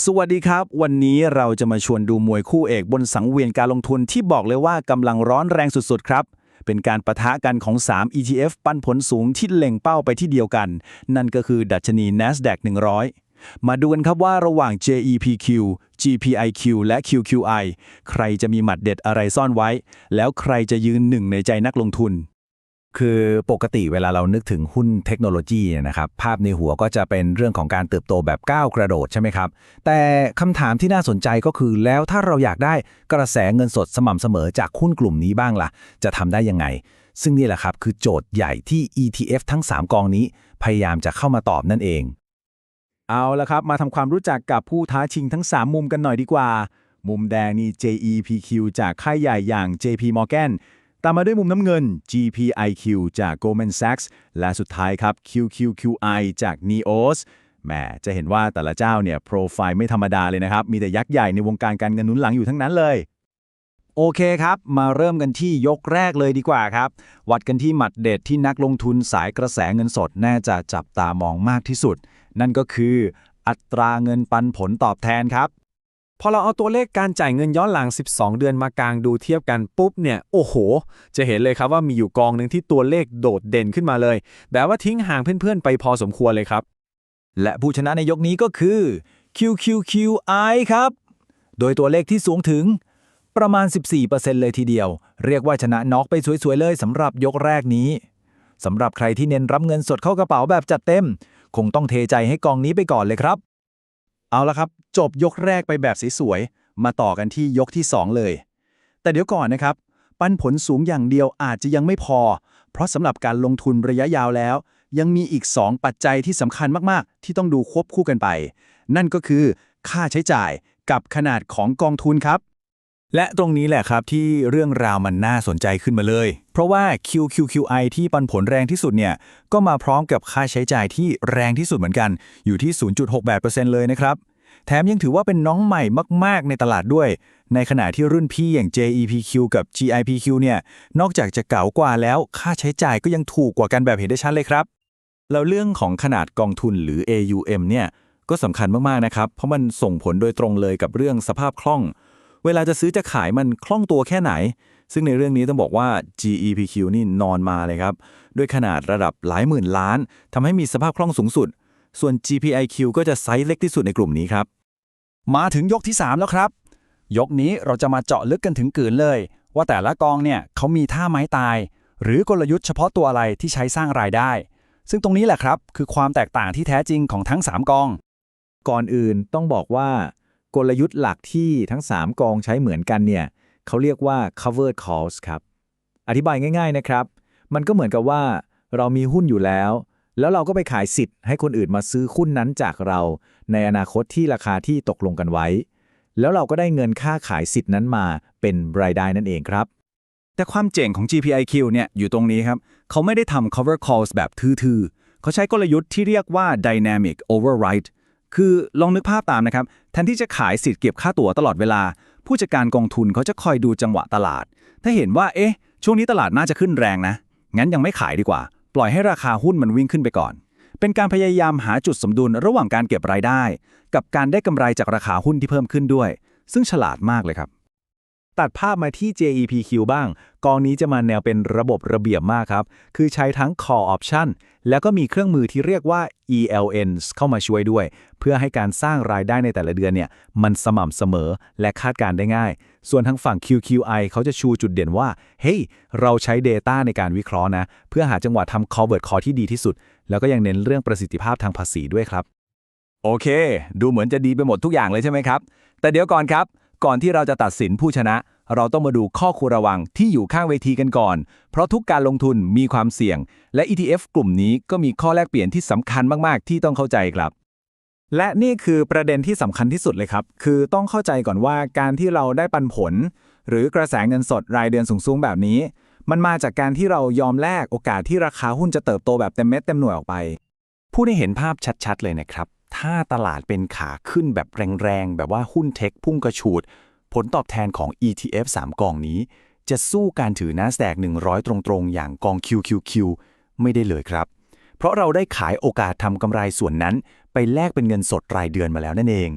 สวัสดีครับ วันนี้เราจะมาชวนดูมวยคู่เอกบนสังเวียนการลงทุนที่บอกเลยว่ากำลังร้อนแรงสุดๆ ครับ เป็นการประทะกันของ 3 ETF ปันผลสูงที่เล็งเป้าไปที่เดียวกัน นั่นก็คือดัชนี NASDAQ 100 มาดูกันครับว่าระหว่าง JEPQ GPIQ และ QQI ใครจะมีหมัดเด็ดอะไรซ่อนไว้ แล้วใครจะยืนหนึ่งในใจนักลงทุน คือปกติเวลาเรานึกถึงหุ้นเทคโนโลยีนะครับ ภาพในหัวก็จะเป็นเรื่องของการเติบโตแบบก้าวกระโดดใช่ไหมครับ แต่คำถามที่น่าสนใจก็คือแล้วถ้าเราอยากได้กระแสเงินสดสม่ำเสมอจากหุ้นกลุ่มนี้บ้างล่ะ จะทำได้ยังไง ซึ่งนี่แหละครับคือโจทย์ใหญ่ที่ ETF ทั้ง 3 กองนี้ พยายามจะเข้ามาตอบนั่นเอง เอาละครับ มาทำความรู้จักกับผู้ท้าชิงทั้ง 3 มุมกันหน่อยดีกว่า มุมแดงนี่ JEPQ จากค่ายใหญ่อย่าง JP Morgan ตามมาด้วยมุมน้ำเงิน GPIQ จาก Goldman Sachs และสุดท้ายครับ QQQI จาก NEOS แหมจะเห็นว่าแต่ละเจ้าเนี่ยโปรไฟล์ไม่ธรรมดาเลยนะครับ มีแต่ยักษ์ใหญ่ในวงการการเงินหนุนหลังอยู่ทั้งนั้นเลย โอเคครับ มาเริ่มกันที่ยกแรกเลยดีกว่าครับ วัดกันที่หมัดเด็ดที่นักลงทุนสายกระแสเงินสดน่าจะจับตามองมากที่สุด นั่นก็คืออัตราเงินปันผลตอบแทนครับ พอเราเอาตัวเลขการจ่ายเงินย้อนหลัง 12 เดือนมากางดูเทียบกันปุ๊บเนี่ย โอ้โห จะเห็นเลยครับว่ามีอยู่กองหนึ่งที่ตัวเลขโดดเด่นขึ้นมาเลย แบบว่าทิ้งห่างเพื่อนๆ ไปพอสมควรเลยครับ และผู้ชนะในยกนี้ก็คือ QQQI ครับ โดยตัวเลขที่สูงถึงประมาณ 14%เลยทีเดียว เรียกว่าชนะน็อกไปสวยๆเลยสำหรับยกแรกนี้สำหรับใครที่เน้นรับเงินสดเข้ากระเป๋าแบบจัดเต็ม คงต้องเทใจให้กองนี้ไปก่อนเลยครับ เอาละครับ จบยกแรกไปแบบสวยๆมาต่อกันที่ยกที่ 2 เลย แต่เดี๋ยวก่อนนะครับ ปันผลสูงอย่างเดียวอาจจะยังไม่พอ เพราะสำหรับการลงทุนระยะยาวแล้ว ยังมีอีก 2 ปัจจัยที่สำคัญมากๆ ที่ต้องดูควบคู่กันไป นั่นก็คือค่าใช้จ่ายกับขนาดของกองทุนครับ และตรงนี้แหละครับที่เรื่องราวมันน่าสนใจขึ้นมาเลย เพราะว่า QQQI ที่ปันผลแรงที่สุดเนี่ยก็มาพร้อมกับค่าใช้จ่ายที่แรงที่สุดเหมือนกัน อยู่ที่ 0.68%เลยนะครับ แถมยังถือว่าเป็นน้องใหม่มาก ๆ ในตลาดด้วย ในขณะที่รุ่นพี่อย่าง JEPQ กับ GIPQ เนี่ยนอกจากจะเก๋ากว่าแล้วค่าใช้จ่ายก็ยังถูกกว่ากันแบบเห็นได้ชัดเลยครับ แล้วเรื่องของขนาดกองทุนหรือ AUM เนี่ยก็สำคัญมากๆนะครับเพราะมันส่งผลโดยตรงเลยกับเรื่องสภาพคล่อง เวลาจะซื้อจะขายมันคล่องตัวแค่ไหน ซึ่งในเรื่องนี้ต้องบอกว่า GEPQ นี่นอนมาเลยครับ ด้วยขนาดระดับหลายหมื่นล้านทำให้มีสภาพคล่องสูงสุด ส่วน GPIQ ก็จะไซส์เล็กที่สุดในกลุ่มนี้ครับ มาถึงยกที่ 3 แล้วครับ ยกนี้เราจะมาเจาะลึกกันถึงกืนเลย ว่าแต่ละกองเนี่ยเขามีท่าไม้ตาย หรือกลยุทธ์เฉพาะตัวอะไรที่ใช้สร้างรายได้ ซึ่งตรงนี้แหละครับคือความแตกต่างที่แท้จริงของทั้ง 3 กอง ก่อนอื่นต้องบอกว่า กลยุทธ์หลักที่ทั้ง 3 กองใช้เหมือนกันเนี่ยเขาเรียกว่า covered calls ครับ อธิบายง่าย ๆนะครับ มันก็เหมือนกับว่าเรามีหุ้นอยู่แล้ว แล้วเราก็ไปขายสิทธิ์ให้คนอื่นมาซื้อหุ้นนั้นจากเรา ในอนาคตที่ราคาที่ตกลงกันไว้ แล้วเราก็ได้เงินค่าขายสิทธิ์นั้นมาเป็นรายได้นั่นเองครับ แต่ความเจ๋งของ GPIQ เนี่ยอยู่ตรงนี้ครับ เขาไม่ได้ทำ cover calls แบบทื่อๆเขาใช้กลยุทธ์ที่เรียกว่า dynamic override คือลองนึกภาพตามนะครับ แทนที่จะขายสิทธิ์เก็บค่าตั๋วตลอดเวลา ผู้จัดการกองทุนเขาจะคอยดูจังหวะตลาด ถ้าเห็นว่าเอ๊ะ ช่วงนี้ตลาดน่าจะขึ้นแรงนะ งั้นยังไม่ขายดีกว่า ปล่อยให้ราคาหุ้นมันวิ่งขึ้นไปก่อน เป็นการพยายามหาจุดสมดุลระหว่างการเก็บรายได้ กับการได้กำไรจากราคาหุ้นที่เพิ่มขึ้นด้วย ซึ่งฉลาดมากเลยครับ ตัดภาพมาที่ JEPQ บ้าง กองนี้จะมาแนวเป็นระบบระเบียบมากครับ คือใช้ทั้ง call option แล้วก็มีเครื่องมือที่เรียกว่า ELNs เข้ามาช่วยด้วย เพื่อให้การสร้างรายได้ในแต่ละเดือนเนี่ย มันสม่ำเสมอและคาดการได้ง่าย ส่วนทางฝั่ง QQI เขาจะชูจุดเด่นว่า เฮ้ยเราใช้ Data ในการวิเคราะห์นะ เพื่อหาจังหวะทำ covered call ที่ดีที่สุด แล้วก็ยังเน้นเรื่องประสิทธิภาพทางภาษีด้วยครับ โอเค ดูเหมือนจะดีไปหมดทุกอย่างเลยใช่ไหมครับ แต่เดี๋ยวก่อนครับ ก่อนที่เราจะตัดสินผู้ชนะ เราต้องมาดูข้อควรระวังที่อยู่ข้างเวทีกันก่อน เพราะทุกการลงทุนมีความเสี่ยง และ ETF กลุ่มนี้ก็มีข้อแลกเปลี่ยนที่สำคัญมาก ๆ ที่ต้องเข้าใจครับและนี่คือประเด็นที่สำคัญที่สุดเลยครับ คือต้องเข้าใจก่อนว่าการที่เราได้ปันผล หรือกระแสเงินสดรายเดือนสูงๆแบบนี้ มันมาจากการที่เรายอมแลกโอกาสที่ราคาหุ้นจะเติบโตแบบเต็มเม็ดเต็มหน่วยออกไปพูดให้เห็นภาพชัดๆเลยนะครับ ถ้าตลาดเป็นขาขึ้นแบบแรงๆ แบบว่าหุ้นเทคพุ่งกระฉูด ผลตอบแทนของ ETF 3กองนี้ จะสู้การถือ NASDAQ 100 ตรงๆ อย่างกอง QQQ ไม่ได้เลยครับ เพราะเราได้ขายโอกาสทำกำไรส่วนนั้น ไปแลกเป็นเงินสดรายเดือนมาแล้วนั่นเอง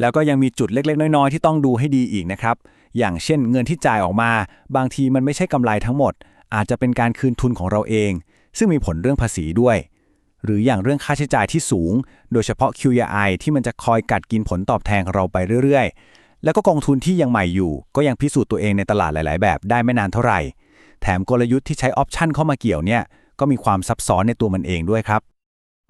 แล้วก็ยังมีจุดเล็กๆ น้อยๆ ที่ต้องดูให้ดีอีกนะครับ อย่างเช่นเงินที่จ่ายออกมา บางทีมันไม่ใช่กำไรทั้งหมด อาจจะเป็นการคืนทุนของเราเอง ซึ่งมีผลเรื่องภาษีด้วย หรืออย่างเรื่องค่าใช้จ่ายที่สูง โดยเฉพาะ QEI ที่มันจะคอยกัดกินผลตอบแทนของเราไปเรื่อยๆ แล้วก็กองทุนที่ยังใหม่อยู่ ก็ยังพิสูจน์ตัวเองในตลาดหลาย ๆ แบบได้ไม่นานเท่าไหร่ แถมกลยุทธ์ที่ใช้ออปชันเข้ามาเกี่ยวเนี่ยก็มีความซับซ้อนในตัวมันเองด้วยครับ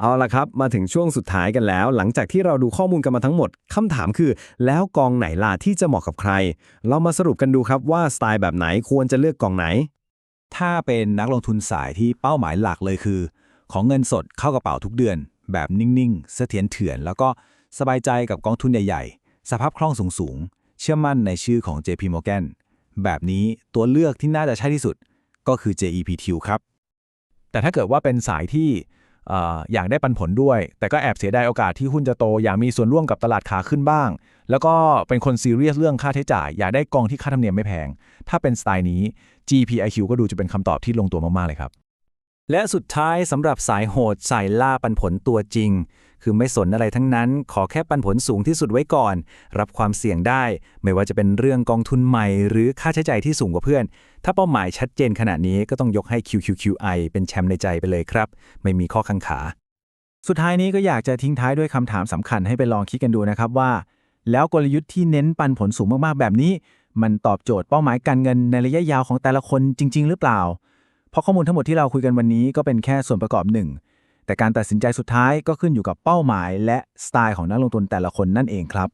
เอาละครับ มาถึงช่วงสุดท้ายกันแล้ว หลังจากที่เราดูข้อมูลกันมาทั้งหมดคำถามคือ แล้วกองไหนล่ะที่จะเหมาะกับใคร เรามาสรุปกันดูครับว่าสไตล์แบบไหนควรจะเลือกกองไหน ถ้าเป็นนักลงทุนสายที่เป้าหมายหลักเลยคือ ของเงินสดเข้ากระเป๋าทุกเดือน แบบนิ่งๆ เสถียรเถื่อน แล้วก็สบายใจกับกองทุนใหญ่ๆ สภาพคล่องสูงๆ เชื่อมั่นในชื่อของ JP Morgan แบบนี้ตัวเลือกที่น่าจะใช่ที่สุดก็คือ JEPT ครับ แต่ถ้าเกิดว่าเป็นสายที่ออยากได้ปันผลด้วย แต่ก็แอบเสียดายโอกาสที่หุ้นจะโต อยากมีส่วนร่วมกับตลาดขาขึ้นบ้าง แล้วก็เป็นคนซีเรียสเรื่องค่าใช้จ่าย อยากได้กองที่ค่าธรรมเนียมไม่แพง ถ้าเป็นสไตล์นี้ GPIQ ก็ดูจะเป็นคำตอบที่ลงตัวมาก ๆ เลยครับ และสุดท้ายสำหรับสายโหดสายล่าปันผลตัวจริง คือไม่สนอะไรทั้งนั้น ขอแค่ปันผลสูงที่สุดไว้ก่อน รับความเสี่ยงได้ ไม่ว่าจะเป็นเรื่องกองทุนใหม่ หรือค่าใช้จ่ายที่สูงกว่าเพื่อน ถ้าเป้าหมายชัดเจนขนาดนี้ก็ต้องยกให้ QQQI เป็นแชมป์ในใจไปเลยครับ ไม่มีข้อกังขา สุดท้ายนี้ก็อยากจะทิ้งท้ายด้วยคำถามสำคัญให้ไปลองคิดกันดูนะครับว่า แล้วกลยุทธ์ที่เน้นปันผลสูงมากๆแบบนี้ มันตอบโจทย์เป้าหมายการเงินในระยะยาวของแต่ละคนจริง ๆ หรือเปล่า เพราะข้อมูลทั้งหมดที่เราคุยกันวันนี้ก็เป็นแค่ส่วนประกอบหนึ่ง แต่การตัดสินใจสุดท้ายก็ขึ้นอยู่กับเป้าหมาย และสไตล์ของนักลงทุนแต่ละคนนั่นเองครับ